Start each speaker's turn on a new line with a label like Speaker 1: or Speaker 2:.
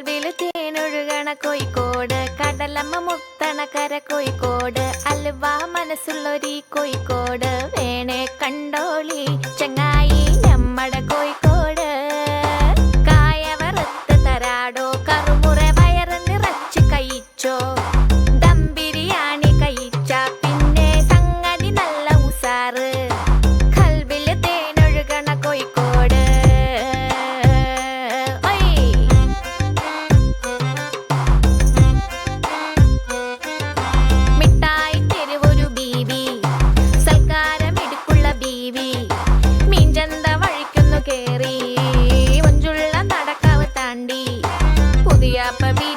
Speaker 1: കൽവിൽ തേനൊഴുകണ കോഴിക്കോട്. കടലമ്മ മുത്തണ കര കോഴിക്കോട്. അലുവ മനസ്സുള്ളൊരീ Kozhikode. the upper beat.